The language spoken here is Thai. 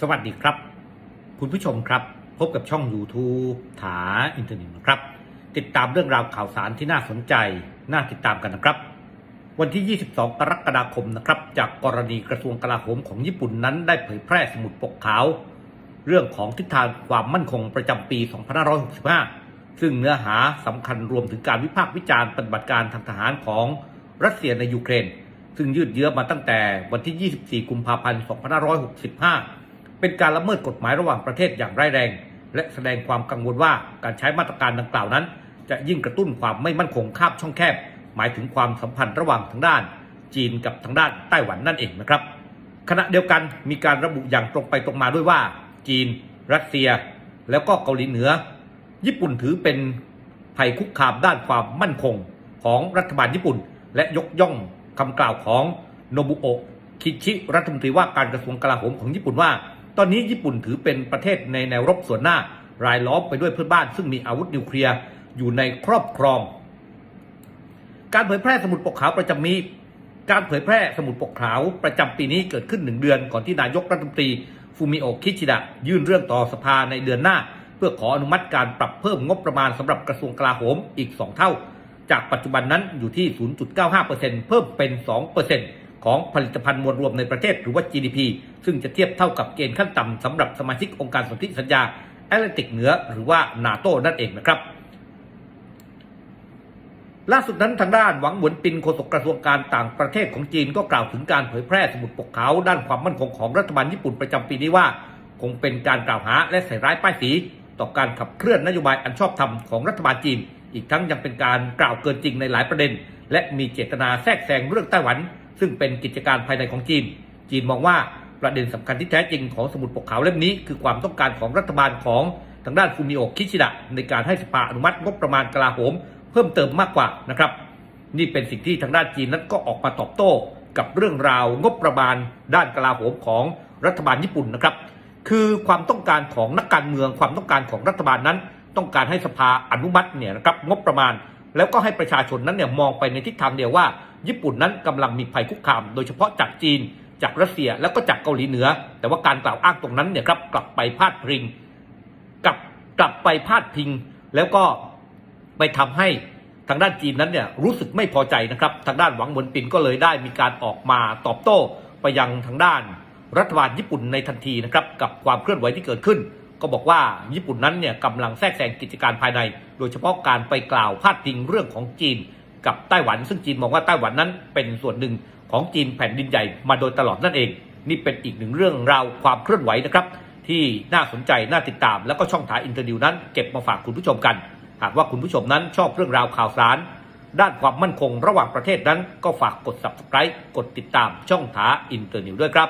สวัสดีครับ คุณผู้ชมครับ พบกับช่อง YouTube ถาอินเทอร์เน็ตนะครับ ติดตามเรื่องราวข่าวสารที่น่าสนใจ น่าติดตามกันนะครับ วันที่ 22 กรกฎาคมนะครับ จากกรณีกระทรวงกลาโหมของญี่ปุ่นนั้นได้เผยแพร่สมุดปกขาว เรื่องของทิศทางความมั่นคงประจำปี 2565 ซึ่งเนื้อหาสำคัญรวมถึงการวิพากษ์วิจารณ์ปฏิบัติการทางทหารของรัสเซียในยูเครน ซึ่งยืดเยื้อมาตั้งแต่วันที่ 24 กุมภาพันธ์ 2565 เป็นการละเมิดกฎหมายระหว่างประเทศอย่างร้ายแรง และแสดงความกังวลว่าการใช้มาตรการดังกล่าวนั้น จะยิ่งกระตุ้นความไม่มั่นคงคาบช่องแคบ หมายถึงความสัมพันธ์ระหว่างทางด้าน จีนกับทางด้านไต้หวันนั่นเองนะครับ ขณะเดียวกันมีการระบุอย่างตรงไปตรงมาด้วยว่า จีน รัสเซีย แล้วก็เกาหลีเหนือ ญี่ปุ่นถือเป็นภัยคุกคามด้านความมั่นคงของรัฐบาลญี่ปุ่น และยกย่องคำกล่าวของโนบุโอะคิชิรัฐมนตรีว่าการกระทรวงกลาโหมของญี่ปุ่นว่า ตอนนี้ญี่ปุ่นถือเป็นประเทศในแนวรบส่วนหน้า รายล้อมไปด้วยเพื่อนบ้าน ซึ่งมีอาวุธนิวเคลียร์อยู่ในครอบครอง การเผยแพร่สมุดปกขาวประจำมีการเผยแพร่สมุดปกขาวประจำปีนี้เกิดขึ้นหนึ่งเดือนก่อนที่นายกรัฐมนตรีฟูมิโอะคิชิดะยื่นเรื่องต่อสภาในเดือนหน้า เพื่อขออนุมัติการปรับเพิ่มงบประมาณสำหรับกระทรวงกลาโหมอีก 2 เท่า จากปัจจุบันนั้นอยู่ที่ 0.95%เพิ่มเป็น 2% ของผลิตภัณฑ์มวลรวมในประเทศหรือว่า GDP ซึ่งจะเทียบเท่ากับเกณฑ์ขั้นต่ำสำหรับสมาชิกองค์การสนธิสัญญาแอตแลนติกเหนือหรือว่านาโตนั่นเองนะครับ ล่าสุดนั้นทางด้านหวังหวนปินโฆษกกระทรวงการต่างประเทศของจีนก็กล่าวถึงการเผยแพร่สมุดปกขาวด้านความมั่นคงของรัฐบาลญี่ปุ่นประจำปีนี้ว่า คงเป็นการกล่าวหาและใส่ร้ายป้ายสี ต่อการขับเคลื่อนนโยบายอันชอบธรรมของรัฐบาลจีน อีกทั้งยังเป็นการกล่าวเกินจริงในหลายประเด็น และมีเจตนาแทรกแซงเรื่องไต้หวัน ซึ่งเป็นกิจการภายในของจีน จีนมองว่าประเด็นสำคัญที่แท้จริงของสมุดปกขาวเล่มนี้ คือความต้องการของรัฐบาลของทางด้านฟูมิโอะคิชิดะในการให้สภาอนุมัติงบประมาณกลาโหม เพิ่มเติมมากกว่านะครับ นี่เป็นสิ่งที่ทางด้านจีนนั้นก็ออกมาตอบโต้กับเรื่องราวนบประมาณด้านกลาโหมของรัฐบาลญี่ปุ่นนะครับ คือความต้องการของนักการเมืองความต้องการของรัฐบาลนั้น ต้องการให้สภาอนุมัติเนี่ยนะครับงบประมาณ แล้วก็ให้ประชาชนนั้นเนี่ยมองไปในทิศทางเดียวว่า ญี่ปุ่นนั้นกำลังมีภัยคุกคาม โดยเฉพาะจากจีน จากรัสเซียแล้วก็จากเกาหลีเหนือ แต่ว่าการกล่าวอ้างตรงนั้นเนี่ยครับกลับไปพาดพิงกลับกลับไปพาดพิง แล้วก็ไปทำให้ทางด้านจีนนั้นเนี่ยรู้สึกไม่พอใจนะครับทางด้านหวังเหวินปินก็เลยได้มีการออกมาตอบโต้ไปยังทางด้านรัฐบาลญี่ปุ่นในทันทีนะครับกับความเคลื่อนไหวที่เกิดขึ้น ก็บอกว่าญี่ปุ่นนั้นเนี่ยกำลังแทรกแซงกิจการภายใน โดยเฉพาะการไปกล่าวพาดพิงเรื่องของจีนกับไต้หวัน ซึ่งจีนมองว่าไต้หวันนั้นเป็นส่วนหนึ่งของจีนแผ่นดินใหญ่มาโดยตลอดนั่นเอง นี่เป็นอีกหนึ่งเรื่องราวความเคลื่อนไหวนะครับ ที่น่าสนใจน่าติดตาม แล้วก็ช่องทางอินเตอร์นิวนั้นเก็บมาฝากคุณผู้ชมกัน หากว่าคุณผู้ชมนั้นชอบเรื่องราวข่าวสาร ด้านความมั่นคงระหว่างประเทศนั้นก็ฝากกด subscribe กดติดตามช่องถาอินเตอร์นิวด้วยครับ